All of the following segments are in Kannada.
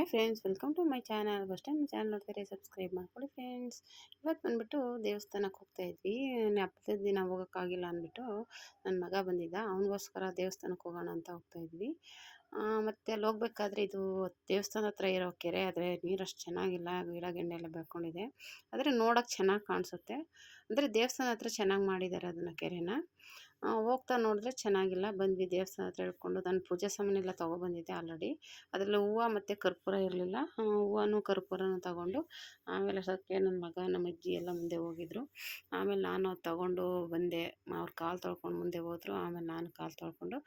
Hi friends welcome to my channel first time channel ನೋಡ್ತಾರೆ ಸಬ್ಸ್ಕ್ರೈಬ್ ಮಾಡ್ಕೊಳ್ಳಿ ಫ್ರೆಂಡ್ಸ್ ಇವತ್ತು ಬಂದುಬಿಟ್ಟು ದೇವಸ್ಥಾನಕ್ಕೆ ಹೋಗ್ತಾ ಇದ್ವಿ. ಹಬ್ಬದ ದಿನ ಹೋಗೋಕ್ಕಾಗಿಲ್ಲ ಅಂದ್ಬಿಟ್ಟು ನನ್ನ ಮಗ ಬಂದಿದ್ದ. ಅವನಿಗೋಸ್ಕರ ದೇವಸ್ಥಾನಕ್ಕೆ ಹೋಗೋಣ ಅಂತ ಹೋಗ್ತಾ ಇದ್ವಿ. ಮತ್ತು ಅಲ್ಲಿ ಹೋಗ್ಬೇಕಾದ್ರೆ ಇದು ದೇವಸ್ಥಾನ ಹತ್ರ ಇರೋ ಕೆರೆ, ಆದರೆ ನೀರು ಅಷ್ಟು ಚೆನ್ನಾಗಿಲ್ಲ. ಗಿಡ ಗೆಂಡೆ ಎಲ್ಲ ಬೆಳ್ಕೊಂಡಿದೆ. ಆದರೆ ನೋಡೋಕ್ಕೆ ಚೆನ್ನಾಗಿ ಕಾಣಿಸುತ್ತೆ. ಅಂದರೆ ದೇವಸ್ಥಾನ ಹತ್ರ ಚೆನ್ನಾಗಿ ಮಾಡಿದ್ದಾರೆ ಅದನ್ನು ಕೆರೆನ. ಹೋಗ್ತಾ ನೋಡಿದ್ರೆ ಚೆನ್ನಾಗಿಲ್ಲ. ಬಂದ್ವಿ ದೇವಸ್ಥಾನ ಹತ್ರ ಹೇಳ್ಕೊಂಡು ನಾನು ಪೂಜೆ ಸಾಮಾನೆಲ್ಲ ತೊಗೊಬಂದಿದ್ದೆ ಆಲ್ರೆಡಿ ಅದರಲ್ಲಿ ಹೂವು ಮತ್ತು ಕರ್ಪೂರ ಇರಲಿಲ್ಲ. ಹೂವನು ಕರ್ಪೂರನೂ ತಗೊಂಡು ಆಮೇಲೆ ಅಷ್ಟೊತ್ತಿಗೆ ನನ್ನ ಮಗ, ನಮ್ಮ ಅಜ್ಜಿ ಎಲ್ಲ ಮುಂದೆ ಹೋಗಿದ್ರು. ಆಮೇಲೆ ನಾನು ಅದು ತಗೊಂಡು ಬಂದೆ. ಅವ್ರು ಕಾಲು ತೊಳ್ಕೊಂಡು ಮುಂದೆ ಹೋದರು. ಆಮೇಲೆ ನಾನು ಕಾಲು ತೊಳ್ಕೊಂಡು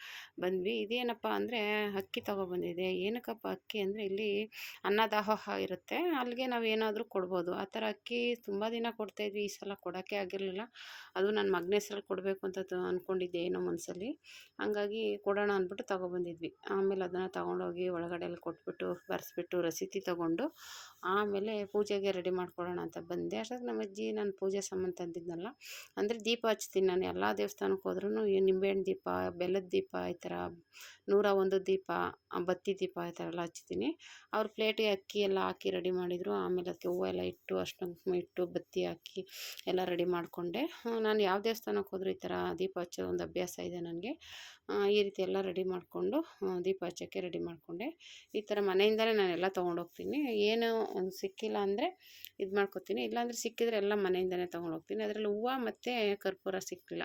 ಬಂದ್ವಿ. ಇದೇನಪ್ಪ ಅಂದರೆ ಅಕ್ಕಿ ತೊಗೊಬಂದಿದೆ ಏನಕ್ಕಪ್ಪ ಅಕ್ಕಿ ಅಂದರೆ ಇಲ್ಲಿ ಅನ್ನದಾಹೋಹ ಇರುತ್ತೆ. ಅಲ್ಲಿಗೆ ನಾವು ಏನಾದರೂ ಕೊಡ್ಬೋದು. ಆ ಥರ ಅಕ್ಕಿ ತುಂಬ ದಿನ ಕೊಡ್ತಾಯಿದ್ವಿ ಈ ಸಲ ಕೊಡೋಕ್ಕೆ ಆಗಿರಲಿಲ್ಲ. ಅದು ನನ್ನ ಮಗನ ಹೆಸ್ರಲ್ಲಿ ಕೊಡಬೇಕು ಅಂತ ಅಂದ್ಕೊಂಡಿದ್ದೆ ಏನೋ ಮನಸ್ಸಲ್ಲಿ ಹಂಗಾಗಿ ಕೊಡೋಣ ಅಂದ್ಬಿಟ್ಟು ತೊಗೊಬಂದಿದ್ವಿ. ಆಮೇಲೆ ಅದನ್ನು ತೊಗೊಂಡೋಗಿ ಒಳಗಡೆ ಎಲ್ಲ ಕೊಟ್ಬಿಟ್ಟು, ಬರೆಸ್ಬಿಟ್ಟು ರಸೀತಿ ತೊಗೊಂಡು, ಆಮೇಲೆ ಪೂಜೆಗೆ ರೆಡಿ ಮಾಡ್ಕೊಳ್ಳೋಣ ಅಂತ ಬಂದೆ. ಅಷ್ಟಾಗಿ ನಮ್ಮ ಅಜ್ಜಿ ನಾನು ಪೂಜೆ ಸಾಮಾನು ತಂದಿದ್ನಲ್ಲ, ಅಂದರೆ ದೀಪ ಹಚ್ತೀನಿ ನಾನು ಎಲ್ಲ ದೇವಸ್ಥಾನಕ್ಕೆ ಹೋದ್ರೂ ನಿಂಬೆಹಣ್ಣು ದೀಪ, ಬೆಲ್ಲದ ದೀಪ ಈ ಥರ ನೂರ ಒಂದು ದೀಪ, ಬತ್ತಿ ದೀಪ ಈ ಥರ ಎಲ್ಲ ಹಚ್ತೀನಿ. ಅವ್ರ ಪ್ಲೇಟಿಗೆ ಅಕ್ಕಿ ಎಲ್ಲ ಹಾಕಿ ರೆಡಿ ಮಾಡಿದರು. ಆಮೇಲೆ ಅದಕ್ಕೆ ಹೂವು ಎಲ್ಲ ಇಟ್ಟು ಅಷ್ಟು ಇಟ್ಟು, ಬತ್ತಿ ಹಾಕಿ ಎಲ್ಲ ರೆಡಿ ಮಾಡಿಕೊಂಡೆ. ನಾನು ಯಾವ ದೇವಸ್ಥಾನಕ್ಕೆ ಹೋದರೂ ಈ ಥರ ದೀಪ ಹಚ್ಚೋ ಒಂದು ಅಭ್ಯಾಸ ಇದೆ ನನಗೆ. ಈ ರೀತಿ ಎಲ್ಲ ರೆಡಿ ಮಾಡಿಕೊಂಡು ದೀಪ ಹಚ್ಚೋಕ್ಕೆ ರೆಡಿ ಮಾಡಿಕೊಂಡೆ. ಈ ಥರ ಮನೆಯಿಂದಲೇ ನಾನೆಲ್ಲ ತೊಗೊಂಡೋಗ್ತೀನಿ. ಏನು ಸಿಕ್ಕಿಲ್ಲ ಅಂದರೆ ಇದು ಮಾಡ್ಕೊತೀನಿ. ಇಲ್ಲಾಂದರೆ ಸಿಕ್ಕಿದ್ರೆ ಎಲ್ಲ ಮನೆಯಿಂದಲೇ ತೊಗೊಂಡೋಗ್ತೀನಿ. ಅದರಲ್ಲಿ ಹೂವು ಮತ್ತು ಕರ್ಪೂರ ಸಿಕ್ಕಿಲ್ಲ.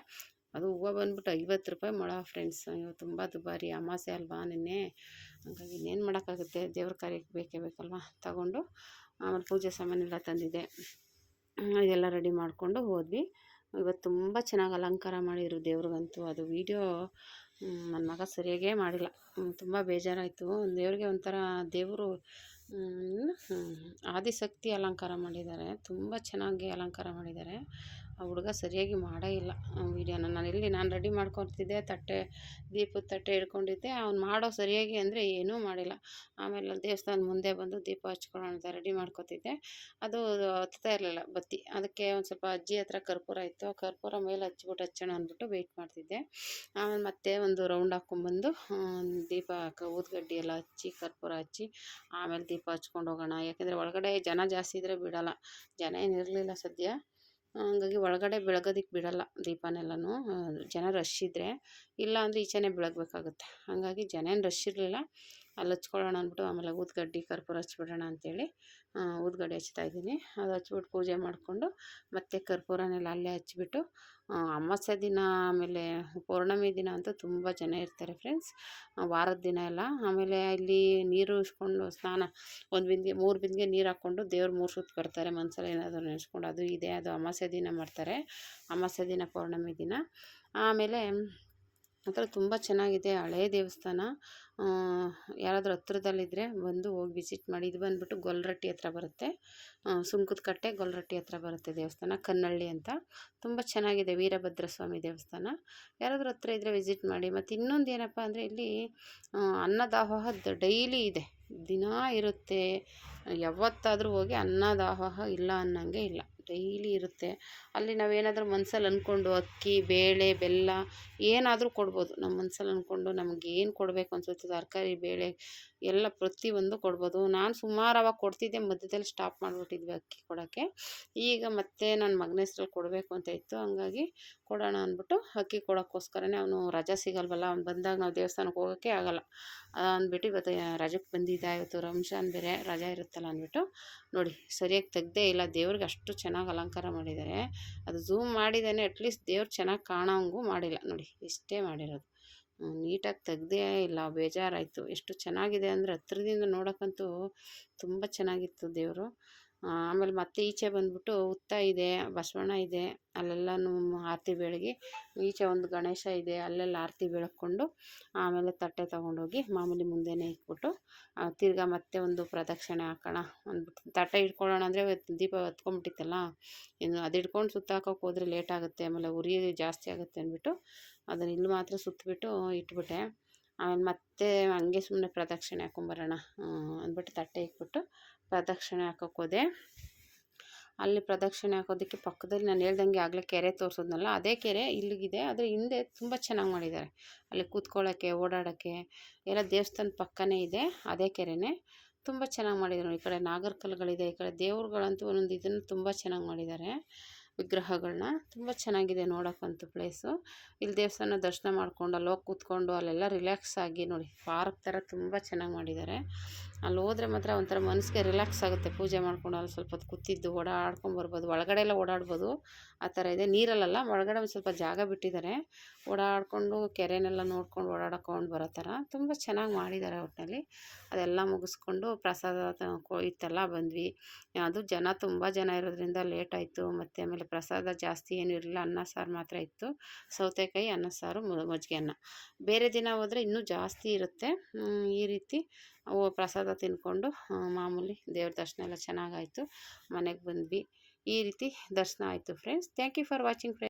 ಅದು ಹೂವು ಬಂದ್ಬಿಟ್ಟು ಐವತ್ತು ರೂಪಾಯಿ ಮೊಳ ಫ್ರೆಂಡ್ಸ್ ಇವು ತುಂಬ ದುಬಾರಿ, ಅಮಾಸೆ ಅಲ್ವಾ ನಿನ್ನೆ? ಹಾಗಾಗಿ ಇನ್ನೇನು ಮಾಡೋಕ್ಕಾಗುತ್ತೆ? ದೇವ್ರ ಕಾರ್ಯಕ್ಕೆ ಬೇಕೇ ಬೇಕಲ್ವಾ? ತಗೊಂಡು, ಆಮೇಲೆ ಪೂಜೆ ಸಾಮಾನೆಲ್ಲ ತಂದಿದ್ದೆ. ಇದೆಲ್ಲ ರೆಡಿ ಮಾಡಿಕೊಂಡು ಹೋದ್ವಿ. ಇವತ್ತು ತುಂಬ ಚೆನ್ನಾಗಿ ಅಲಂಕಾರ ಮಾಡಿದರು ದೇವ್ರಿಗಂತೂ. ಅದು ವೀಡಿಯೋ ನನ್ನ ಮಗ ಸರಿಯಾಗೇ ಮಾಡಿಲ್ಲ. ತುಂಬ ಬೇಜಾರಾಯಿತು. ದೇವ್ರಿಗೆ ಒಂಥರ ದೇವರು ಆದಿಶಕ್ತಿ ಅಲಂಕಾರ ಮಾಡಿದ್ದಾರೆ. ತುಂಬ ಚೆನ್ನಾಗಿ ಅಲಂಕಾರ ಮಾಡಿದ್ದಾರೆ. ಆ ಹುಡುಗ ಸರಿಯಾಗಿ ಮಾಡೇ ಇಲ್ಲ ವೀಡಿಯೋನ. ನಾನು ಇಲ್ಲಿ ನಾನು ರೆಡಿ ಮಾಡ್ಕೊತಿದ್ದೆ, ತಟ್ಟೆ, ದೀಪದ ತಟ್ಟೆ ಹಿಡ್ಕೊಂಡಿದ್ದೆ. ಅವ್ನು ಮಾಡೋ ಸರಿಯಾಗಿ ಅಂದರೆ ಏನೂ ಮಾಡಿಲ್ಲ. ಆಮೇಲೆ ದೇವಸ್ಥಾನದ ಮುಂದೆ ಬಂದು ದೀಪ ಹಚ್ಕೊಳ್ಳೋಣ ಅಂತ ರೆಡಿ ಮಾಡ್ಕೊತಿದ್ದೆ. ಅದು ಹತ್ತಾ ಇರಲಿಲ್ಲ, ಬತ್ತಿ. ಅದಕ್ಕೆ ಒಂದು ಸ್ವಲ್ಪ ಅಜ್ಜಿ ಹತ್ರ ಕರ್ಪೂರ ಇತ್ತು. ಆ ಕರ್ಪೂರ ಮೇಲೆ ಹಚ್ಬಿಟ್ಟು ಹಚ್ಚೋಣ ಅಂದ್ಬಿಟ್ಟು ವೆಯ್ಟ್ ಮಾಡ್ತಿದ್ದೆ. ಆಮೇಲೆ ಮತ್ತೆ ಒಂದು ರೌಂಡ್ ಹಾಕ್ಕೊಂಬಂದು ದೀಪ ಊದ್ಗಡ್ಡಿ ಎಲ್ಲ ಹಚ್ಚಿ, ಕರ್ಪೂರ ಹಚ್ಚಿ, ಆಮೇಲೆ ದೀಪ ಹಚ್ಕೊಂಡು ಹೋಗೋಣ. ಯಾಕೆಂದರೆ ಒಳಗಡೆ ಜನ ಜಾಸ್ತಿ ಇದ್ದರೆ ಬಿಡೋಲ್ಲ. ಜನ ಏನಿರಲಿಲ್ಲ ಸದ್ಯ. ಹಂಗಾಗಿ ಒಳಗಡೆ ಬೆಳಗೋದಕ್ಕೆ ಬಿಡೋಲ್ಲ ದೀಪನೆಲ್ಲನೂ. ಜನ ರಶ್ ಇದ್ದರೆ ಇಲ್ಲ ಅಂದರೆ ಈಚೆನೇ ಬೆಳಗಬೇಕಾಗುತ್ತೆ. ಹಾಗಾಗಿ ಜನ ಏನು ರಶ್ ಇರಲಿಲ್ಲ ಅಲ್ಲಿ ಹಚ್ಕೊಳ್ಳೋಣ ಅಂದ್ಬಿಟ್ಟು ಆಮೇಲೆ ಊದ್ಗಡ್ಡಿ ಕರ್ಪೂರ ಹಚ್ಬಿಡೋಣ ಅಂತೇಳಿ ಊದ್ಗಡ್ಡೆ ಹಚ್ತಾ ಇದ್ದೀನಿ. ಅದು ಹಚ್ಬಿಟ್ಟು ಪೂಜೆ ಮಾಡಿಕೊಂಡು ಮತ್ತೆ ಕರ್ಪೂರನೆಲ್ಲ ಅಲ್ಲೇ ಹಚ್ಬಿಟ್ಟು ಅಮಾವಾಸ್ಯೆ ದಿನ ಆಮೇಲೆ ಪೌರ್ಣಮಿ ದಿನ ಅಂತೂ ತುಂಬ ಜನ ಇರ್ತಾರೆ ಫ್ರೆಂಡ್ಸ್ ವಾರದ ದಿನ ಎಲ್ಲ. ಆಮೇಲೆ ಇಲ್ಲಿ ನೀರು ಇಸ್ಕೊಂಡು ಸ್ನಾನ, ಒಂದು ಬಿಂದಿಗೆ, ಮೂರು ಬಿಂದಿಗೆ ನೀರು ಹಾಕ್ಕೊಂಡು ದೇವ್ರು ಮೂರು ಸುತ್ತು ಬರ್ತಾರೆ. ಮನಸಲ್ಲಿ ಏನಾದರೂ ನೆನೆಸ್ಕೊಂಡು ಅದು ಇದೆ, ಅದು ಅಮಾವಾಸ್ಯ ದಿನ ಮಾಡ್ತಾರೆ. ಅಮಾವಾಸ್ಯ ದಿನ ಪೌರ್ಣಮಿ ದಿನ. ಆಮೇಲೆ ಒಂಥರ ತುಂಬ ಚೆನ್ನಾಗಿದೆ ಹಳೇ ದೇವಸ್ಥಾನ. ಯಾರಾದರೂ ಹತ್ರದಲ್ಲಿದ್ದರೆ ಬಂದು ಹೋಗಿ ವಿಸಿಟ್ ಮಾಡಿ. ಇದು ಬಂದುಬಿಟ್ಟು ಗೊಲ್ರಟ್ಟಿ ಹತ್ರ ಬರುತ್ತೆ. ಸುಂಕದ ಕಟ್ಟೆ ಗೊಲ್ರಟ್ಟಿ ಹತ್ರ ಬರುತ್ತೆ ದೇವಸ್ಥಾನ, ಕನ್ನಳ್ಳಿ ಅಂತ. ತುಂಬ ಚೆನ್ನಾಗಿದೆ ವೀರಭದ್ರ ಸ್ವಾಮಿ ದೇವಸ್ಥಾನ. ಯಾರಾದರೂ ಹತ್ರ ಇದ್ದರೆ ವಿಸಿಟ್ ಮಾಡಿ. ಮತ್ತು ಇನ್ನೊಂದು ಏನಪ್ಪ ಅಂದರೆ ಇಲ್ಲಿ ಅನ್ನದಾಹೋಹ ಡೈಲಿ ಇದೆ. ದಿನ ಇರುತ್ತೆ. ಯಾವತ್ತಾದರೂ ಹೋಗಿ ಅನ್ನದಾಹೋಹ ಇಲ್ಲ ಅನ್ನಂಗೆ ಇಲ್ಲ. ಡೈಲಿ ಇರುತ್ತೆ. ಅಲ್ಲಿ ನಾವೇನಾದರೂ ಮನ್ಸಲ್ಲಿ ಅಂದ್ಕೊಂಡು ಅಕ್ಕಿ, ಬೇಳೆ, ಬೆಲ್ಲ ಏನಾದರೂ ಕೊಡ್ಬೋದು. ನಮ್ಮ ಮನ್ಸಲ್ಲಿ ಅಂದ್ಕೊಂಡು ನಮ್ಗೆ ಏನು ಕೊಡಬೇಕು ಅನಿಸುತ್ತೆ, ತರಕಾರಿ, ಬೇಳೆ ಎಲ್ಲ ಪ್ರತಿಯೊಂದು ಕೊಡ್ಬೋದು. ನಾನು ಸುಮಾರು ಅವಾಗ ಕೊಡ್ತಿದ್ದೆ, ಮಧ್ಯದಲ್ಲಿ ಸ್ಟಾಪ್ ಮಾಡಿಬಿಟ್ಟಿದ್ವಿ ಅಕ್ಕಿ ಕೊಡೋಕ್ಕೆ. ಈಗ ಮತ್ತೆ ನನ್ನ ಮಗನ ಹೆಸ್ರಲ್ಲಿ ಕೊಡಬೇಕು ಅಂತ ಇತ್ತು. ಹಂಗಾಗಿ ಕೊಡೋಣ ಅಂದ್ಬಿಟ್ಟು ಅಕ್ಕಿ ಕೊಡೋಕ್ಕೋಸ್ಕರನೇ ಅವನು ರಜೆ ಸಿಗಲ್ವಲ್ಲ, ಅವ್ನು ಬಂದಾಗ ನಾವು ದೇವಸ್ಥಾನಕ್ಕೆ ಹೋಗೋಕ್ಕೆ ಆಗೋಲ್ಲ. ಅಂದ್ಬಿಟ್ಟು ಇವತ್ತು ರಜಕ್ಕೆ ಬಂದಿದ್ದ ಇವತ್ತು ರಂಜಾನ್ ಬೇರೆ ರಜೆ ಇರುತ್ತಲ್ಲ ಅಂದ್ಬಿಟ್ಟು ನೋಡಿ ಸರಿಯಾಗಿ ತೆಗ್ದೇ ಇಲ್ಲ. ದೇವ್ರಿಗೆ ಅಷ್ಟು ಚೆನ್ನಾಗಿ ಅಲಂಕಾರ ಮಾಡಿದ್ದಾರೆ. ಅದು ಝೂಮ್ ಮಾಡಿದ್ದಾನೆ ಅಟ್ಲೀಸ್ಟ್ ದೇವ್ರು ಚೆನ್ನಾಗಿ ಕಾಣೋಂಗೂ ಮಾಡಿಲ್ಲ. ನೋಡಿ ಇಷ್ಟೇ ಮಾಡಿರೋದು. ನೀಟಾಗಿ ತೆಗ್ದೇ ಇಲ್ಲ ಬೇಜಾರಾಯಿತು. ಎಷ್ಟು ಚೆನ್ನಾಗಿದೆ ಅಂದರೆ ಹತ್ರದಿಂದ ನೋಡೋಕ್ಕಂತೂ ತುಂಬ ಚೆನ್ನಾಗಿತ್ತು ದೇವರು. ಆಮೇಲೆ ಮತ್ತೆ ಈಚೆ ಬಂದ್ಬಿಟ್ಟು ಹುತ್ತ ಇದೆ, ಬಸವಣ್ಣ ಇದೆ, ಅಲ್ಲೆಲ್ಲನೂ ಆರತಿ ಬೆಳಗಿ ಈಚೆ ಒಂದು ಗಣೇಶ ಇದೆ, ಅಲ್ಲೆಲ್ಲ ಆರತಿ ಬೆಳ್ಕೊಂಡು ಆಮೇಲೆ ತಟ್ಟೆ ತೊಗೊಂಡೋಗಿ ಮಾಮೂಲಿ ಮುಂದೆನೇ ಇಟ್ಬಿಟ್ಟು ತಿರ್ಗಾ ಮತ್ತೆ ಒಂದು ಪ್ರದಕ್ಷಿಣೆ ಹಾಕೋಣ ಅಂದ್ಬಿಟ್ಟು. ತಟ್ಟೆ ಇಟ್ಕೊಳ್ಳೋಣ ಅಂದರೆ ದೀಪ ಹತ್ಕೊಂಡ್ಬಿಟ್ಟಿತ್ತಲ್ಲ ಇನ್ನು ಅದು ಹಿಡ್ಕೊಂಡು ಸುತ್ತಾಕೋಕೆ ಹೋದರೆ ಲೇಟ್ ಆಗುತ್ತೆ, ಆಮೇಲೆ ಉರಿ ಜಾಸ್ತಿ ಆಗುತ್ತೆ ಅಂದ್ಬಿಟ್ಟು ಅದನ್ನು ಇಲ್ಲಿ ಮಾತ್ರ ಸುತ್ತಿಬಿಟ್ಟು ಇಟ್ಬಿಟ್ಟೆ. ಆಮೇಲೆ ಮತ್ತೆ ಹಂಗೆ ಸುಮ್ಮನೆ ಪ್ರದಕ್ಷಿಣೆ ಹಾಕೊಂಬರೋಣ. ಅಂದ್ಬಿಟ್ಟು ತಟ್ಟೆ ಇಟ್ಬಿಟ್ಟು ಪ್ರದಕ್ಷಿಣೆ ಹಾಕೋಕೆ ಹೋದೆ. ಅಲ್ಲಿ ಪ್ರದಕ್ಷಿಣೆ ಹಾಕೋದಕ್ಕೆ ಪಕ್ಕದಲ್ಲಿ ನಾನು ಹೇಳ್ದಂಗೆ ಆಗಲೇ ಕೆರೆ ತೋರಿಸೋದ್ನಲ್ಲ, ಅದೇ ಕೆರೆ ಇಲ್ಲಿಗಿದೆ, ಆದರೆ ಹಿಂದೆ ತುಂಬ ಚೆನ್ನಾಗಿ ಮಾಡಿದ್ದಾರೆ. ಅಲ್ಲಿ ಕೂತ್ಕೊಳ್ಳೋಕ್ಕೆ ಓಡಾಡೋಕ್ಕೆ ಎಲ್ಲ ದೇವಸ್ಥಾನದ ಪಕ್ಕನೇ ಇದೆ, ಅದೇ ಕೆರೆನೇ. ತುಂಬ ಚೆನ್ನಾಗಿ ಮಾಡಿದ್ದಾರೆ ಈ ಕಡೆ ನಾಗರ ಕಲ್ಲುಗಳಿದೆ ಈ ಕಡೆ ದೇವ್ರುಗಳಂತೂ ಒಂದೊಂದು ಇದನ್ನು ತುಂಬ ಚೆನ್ನಾಗಿ ಮಾಡಿದ್ದಾರೆ. ವಿಗ್ರಹಗಳನ್ನ ತುಂಬ ಚೆನ್ನಾಗಿದೆ ನೋಡೋಕ್ಕಂತೂ ಪ್ಲೇಸು ಇಲ್ಲಿ ದೇವಸ್ಥಾನ ದರ್ಶನ ಮಾಡ್ಕೊಂಡು ಅಲ್ಲಿ ಹೋಗಿ ಕೂತ್ಕೊಂಡು ಅಲ್ಲೆಲ್ಲ ರಿಲ್ಯಾಕ್ಸ್ ಆಗಿ ನೋಡಿ ಪಾರ್ಕ್ ಥರ ತುಂಬ ಚೆನ್ನಾಗಿ ಮಾಡಿದ್ದಾರೆ ಅಲ್ಲಿ ಹೋದ್ರೆ ಮಾತ್ರ ಒಂಥರ ಮನಸ್ಸಿಗೆ ರಿಲ್ಯಾಕ್ಸ್ ಆಗುತ್ತೆ. ಪೂಜೆ ಮಾಡ್ಕೊಂಡು ಅಲ್ಲಿ ಸ್ವಲ್ಪ ಹೊತ್ತು ಕೂತಿದ್ದು, ಓಡಾಡ್ಕೊಂಡು ಬರ್ಬೋದು, ಒಳಗಡೆ ಎಲ್ಲ ಓಡಾಡ್ಬೋದು. ಆ ಥರ ಇದೆ. ನೀರಲ್ಲೆಲ್ಲ, ಒಳಗಡೆ ಒಂದು ಸ್ವಲ್ಪ ಜಾಗ ಬಿಟ್ಟಿದ್ದಾರೆ ಓಡಾಡಿಕೊಂಡು ಕೆರೆನೆಲ್ಲ ನೋಡ್ಕೊಂಡು ಓಡಾಡ್ಕೊಂಡು ಬರೋ ಥರ ತುಂಬ ಚೆನ್ನಾಗಿ ಮಾಡಿದ್ದಾರೆ ಒಟ್ಟಿನಲ್ಲಿ ಅದೆಲ್ಲ ಮುಗಿಸ್ಕೊಂಡು ಪ್ರಸಾದ ಇತ್ತಲ್ಲ ಬಂದ್ವಿ. ಅದು ಜನ ತುಂಬ ಜನ ಇರೋದ್ರಿಂದ ಲೇಟ್ ಆಯಿತು. ಮತ್ತು ಆಮೇಲೆ ಪ್ರಸಾದ ಜಾಸ್ತಿ ಏನೂ ಇರಲಿಲ್ಲ, ಅನ್ನ, ಸಾರು ಮಾತ್ರ ಇತ್ತು. ಸೌತೆಕಾಯಿ, ಅನ್ನ, ಸಾರು ಮಜ್ಜಿಗೆ ಅನ್ನ. ಬೇರೆ ದಿನ ಹೋದರೆ ಇನ್ನೂ ಜಾಸ್ತಿ ಇರುತ್ತೆ. ಈ ರೀತಿ ಪ್ರಸಾದ ತಿಂದ್ಕೊಂಡು ಮಾಮೂಲಿ ದೇವ್ರ ದರ್ಶನ ಎಲ್ಲ ಚೆನ್ನಾಗಾಯಿತು. ಮನೆಗೆ ಬಂದ್ವಿ. ಈ ರೀತಿ ದರ್ಶನ ಆಯಿತು friends thank you for watching friends